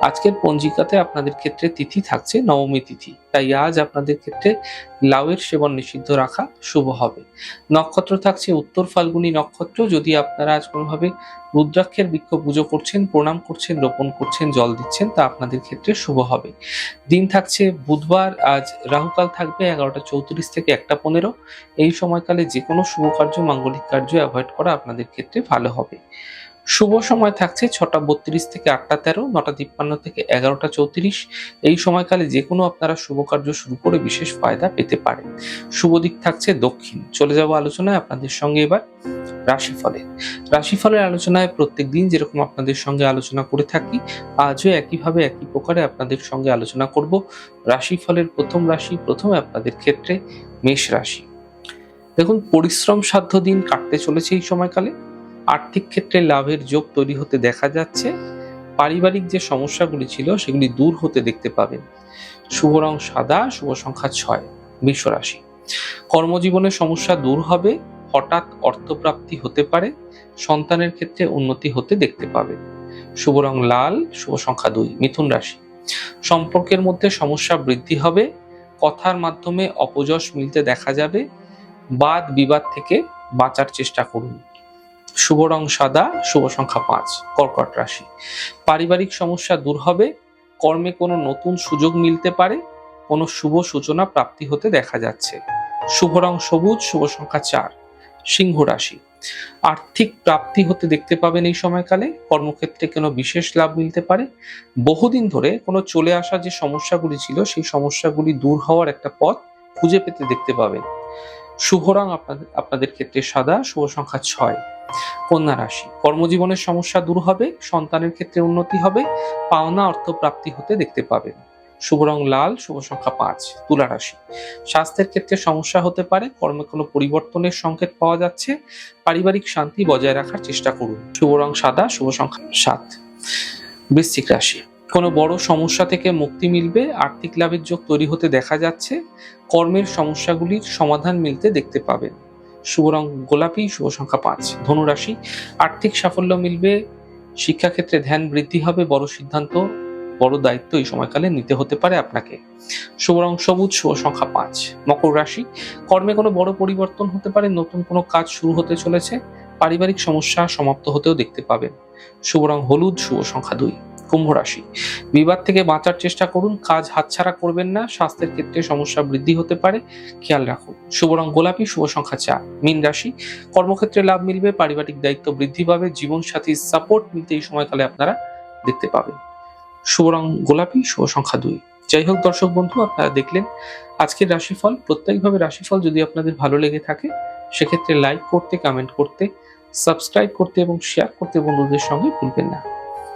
আজকের পঞ্জিকাতে আপনাদের ক্ষেত্রে তিথি থাকছে নবমী তিথি। তাই আজ আপনাদের ক্ষেত্রে লাউয়ের সেবন নিষিদ্ধ রাখা শুভ হবে। নক্ষত্র থাকছে উত্তর ফাল্গুনী নক্ষত্র। যদি আপনারা আজ কোনোভাবে রুদ্রাক্ষের বৃক্ষ পুজো করছেন, প্রণাম করছেন, রোপণ করছেন, জল দিচ্ছেন, তা আপনাদের ক্ষেত্রে শুভ হবে। দিন থাকছে বুধবার। আজ রাহুকাল থাকবে এগারোটা চৌত্রিশ থেকে একটা পনেরো। এই সময়কালে যে কোনো শুভ কার্য, মাঙ্গলিক কার্য অ্যাভয়েড করা আপনাদের ক্ষেত্রে ভালো হবে। শুভ সময় থাকছে ছটা বত্রিশ থেকে আটটা তেরো, নটা তিপ্পান্ন থেকে এগারোটা চৌত্রিশ। এই সময়কালে যে কোনো আপনারা শুভ কার্য শুরু করে বিশেষ ফায়দা পেতে পারেন। শুভ দিক থাকছে দক্ষিণ। চলে যাব আলোচনায় আপনাদের সঙ্গে এবার রাশিফলের। রাশিফলের আলোচনায় প্রত্যেক দিন যেরকম আপনাদের সঙ্গে আলোচনা করে থাকি, আজও একইভাবে একই প্রকারে আপনাদের সঙ্গে আলোচনা করব। রাশিফলের প্রথম রাশি, প্রথমে আপনাদের ক্ষেত্রে মেষ রাশি। দেখুন, পরিশ্রম সাধ্য দিন কাটতে চলেছে এই সময়কালে। আর্থিক ক্ষেত্রে লাভের যোগ তৈরি হতে দেখা যাচ্ছে। পারিবারিক যে সমস্যাগুলি ছিল, সেগুলি দূর হতে দেখতে পাবেন। শুভ রং সাদা, শুভ সংখ্যা ছয় বৃষ রাশি। কর্মজীবনের সমস্যা দূর হবে, হঠাৎ অর্থপ্রাপ্তি হতে পারে, সন্তানের ক্ষেত্রে উন্নতি হতে দেখতে পাবেন। শুভ রং লাল, শুভ সংখ্যা দুই, মিথুন রাশি। সম্পর্কের মধ্যে সমস্যা বৃদ্ধি হবে, কথার মাধ্যমে অপযশ মিলতে দেখা যাবে, বাদ বিবাদ থেকে বাঁচার চেষ্টা করুন। শুভ রং সাদা, শুভ সংখ্যা পাঁচ, কর্কট রাশি। পারিবারিক সমস্যা দূর হবে, কর্মে কোনো নতুন সুযোগ মিলতে পারে, কোনো শুভ সূচনা প্রাপ্তি হতে দেখা যাচ্ছে। শুভ রং সবুজ, শুভ সংখ্যা চার, সিংহ রাশি। আর্থিক প্রাপ্তি হতে দেখতে পাবেন এই সময়কালে, কর্মক্ষেত্রে কোনো বিশেষ লাভ মিলতে পারে। বহুদিন ধরে কোনো চলে আসা যে সমস্যাগুলি ছিল, সেই সমস্যাগুলি দূর হওয়ার একটা পথ খুঁজে পেতে দেখতে পাবেন। শুভ রং আপনাদের আপনাদের ক্ষেত্রে সাদা, শুভ সংখ্যা ছয় কন্যা রাশি। কর্মজীবনের সমস্যা দূর হবে, সন্তানের ক্ষেত্রে উন্নতি হবে, পাওনা অর্থ প্রাপ্তি হতে দেখতে পাবেন। শুভ রং লাল, শুভ সংখ্যা পাঁচ, তুলা রাশি। স্বাস্থ্যের ক্ষেত্রে সমস্যা হতে পারে, কর্মে কোনো পরিবর্তনের সংকেত পাওয়া যাচ্ছে। পারিবারিক শান্তি বজায় রাখার চেষ্টা করুন। শুভ রং সাদা, শুভ সংখ্যা সাত। বৃশ্চিক রাশি। কোনো বড় সমস্যা থেকে মুক্তি মিলবে, আর্থিক লাভের যোগ তৈরি হতে দেখা যাচ্ছে। কর্মের সমস্যাগুলির সমাধান মিলতে দেখতে পাবেন। শুভ রং গোলাপি, শুভ সংখ্যা পাঁচ। ধনুরাশি, আর্থিক সাফল্য মিলবে, শিক্ষাক্ষেত্রে ধ্যান বৃদ্ধি হবে, বড় সিদ্ধান্ত, বড় দায়িত্ব এই সময়কালে নিতে হতে পারে আপনাকে। শুভ রং সবুজ, শুভ সংখ্যা পাঁচ। মকর রাশি, কর্মে কোনো বড় পরিবর্তন হতে পারে, নতুন কোনো কাজ শুরু হতে চলেছে, পারিবারিক সমস্যা সমাপ্ত হতেও দেখতে পাবেন। শুভ রং হলুদ, শুভ সংখ্যা দুই। কুম্ভ রাশি। বিবাদ থেকে বাঁচার চেষ্টা করুন, কাজ হাতছাড়া করবেন না, স্বাস্থ্যের ক্ষেত্রে সমস্যা বৃদ্ধি হতে পারে, খেয়াল রাখুন। শুভ রং গোলাপি, শুভ সংখ্যা চার, মীন রাশি। কর্মক্ষেত্রে লাভ মিলবে, পারিবারিক দায়িত্ব বৃদ্ধি পাবে জীবন সাথীর সাপোর্ট মিলতে এই সময়কালে আপনারা দেখতে পাবেন। শুভ রং গোলাপি, শুভ সংখ্যা দুই। যাই হোক দর্শক বন্ধু, আপনারা দেখলেন আজকের রাশিফল। প্রত্যেকভাবে রাশিফল যদি আপনাদের ভালো লেগে থাকে, সেক্ষেত্রে লাইক করতে কমেন্ট করতে সাবস্ক্রাইব করতে এবং শেয়ার করতে বন্ধুদের সঙ্গে ভুলবেন না।